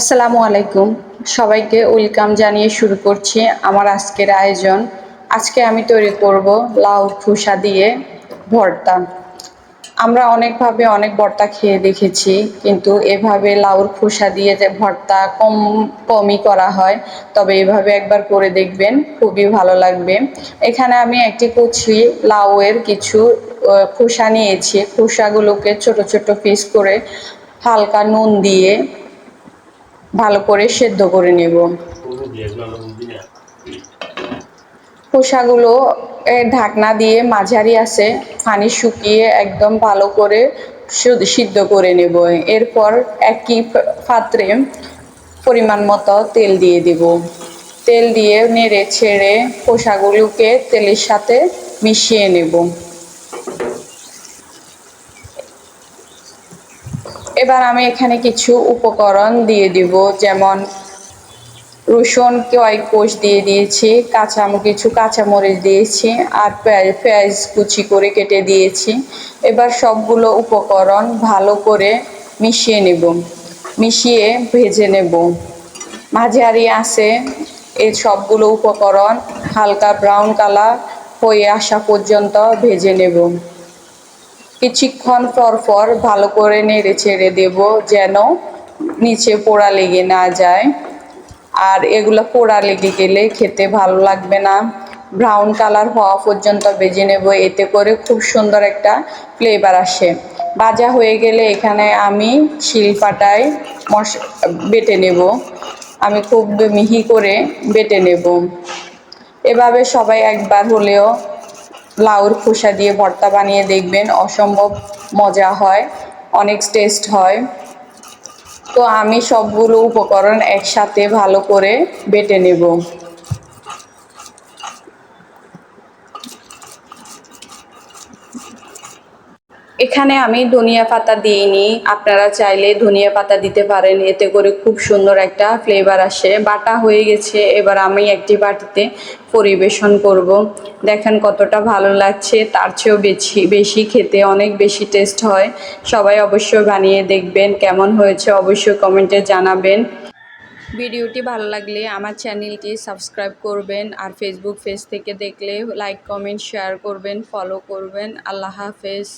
আসসালামু আলাইকুম। সবাইকে ওয়েলকাম জানিয়ে শুরু করছি আমার আজকের আয়োজন। আজকে আমি তৈরি করব লাউ খোসা দিয়ে ভর্তা। আমরা অনেকভাবে অনেক ভর্তা খেয়ে দেখেছি, কিন্তু এভাবে লাউর খোসা দিয়ে যে ভর্তা কম কমই করা হয়, তবে এভাবে একবার করে দেখবেন, খুবই ভালো লাগবে। এখানে আমি একটি কুচি লাউয়ের কিছু খোসা নিয়েছি। খোসাগুলোকে ছোট ছোট পিস করে হালকা নুন দিয়ে ভালো করে সেদ্ধ করে নেব। খোসাগুলো ঢাকনা দিয়ে মাঝারি আছে, পানি শুকিয়ে একদম ভালো করে সিদ্ধ করে নেব। এরপর একই পাত্রে পরিমাণ মতো তেল দিয়ে দিব। তেল দিয়ে নেড়ে ছেড়ে খোসাগুলোকে তেলের সাথে মিশিয়ে নেব। এবার আমি এখানে কিছু উপকরণ দিয়ে দিব, যেমন রসুন কয়েক কোষ দিয়ে দিয়েছি কাঁচা কিছু কাঁচামরিচ দিয়েছি, আর পেঁয়াজ কুচি করে কেটে দিয়েছি। এবার সবগুলো উপকরণ ভালো করে মিশিয়ে নেব, মিশিয়ে ভেজে নেব। মাঝারি আছে এই সবগুলো উপকরণ, হালকা ব্রাউন কালার হয়ে আসা পর্যন্ত ভেজে নেব। কিছুক্ষণ পর পর ভালো করে নেড়ে ছেড়ে দেব যেন নিচে পোড়া লেগে না যায়। আর এগুলো পোড়া লেগে গেলে খেতে ভালো লাগবে না। ব্রাউন কালার হওয়া পর্যন্ত বেজে নেব। এতে করে খুব সুন্দর একটা ফ্লেভার আসে। ভাজা হয়ে গেলে এখানে আমি শিলপাটায় মশ বেটে নেব। আমি খুব মিহি করে বেটে নেব। এভাবে সবাই একবার হলেও লাউর খোসা দিয়ে ভর্তা বানিয়ে দেখবেন, অসম্ভব মজা হয়, অনেক টেস্ট হয়। তো আমি সবগুলো উপকরণ একসাথে ভালো করে বেটে নেব। এখানে আমি ধনিয়া পাতা দিইনি। আপনারা চাইলে ধনিয়া পাতা দিতে পারেন। এতে করে খুব সুন্দর একটা ফ্লেভার আসে। বাটা হয়ে গেছে। এবার আমি একটি বাটিতে পরিবেশন করব। দেখেন কতটা ভালো লাগছে। তার চেয়েও বেশি বেশি খেতে অনেক বেশি টেস্ট হয়। সবাই অবশ্যই বানিয়ে দেখবেন। কেমন হয়েছে অবশ্যই কমেন্টে জানাবেন। ভিডিওটি ভালো লাগলে আমার চ্যানেলটি সাবস্ক্রাইব করবেন আর ফেসবুক পেজ থেকে দেখলে লাইক কমেন্ট শেয়ার করবেন ফলো করবেন। আল্লাহ হাফেজ।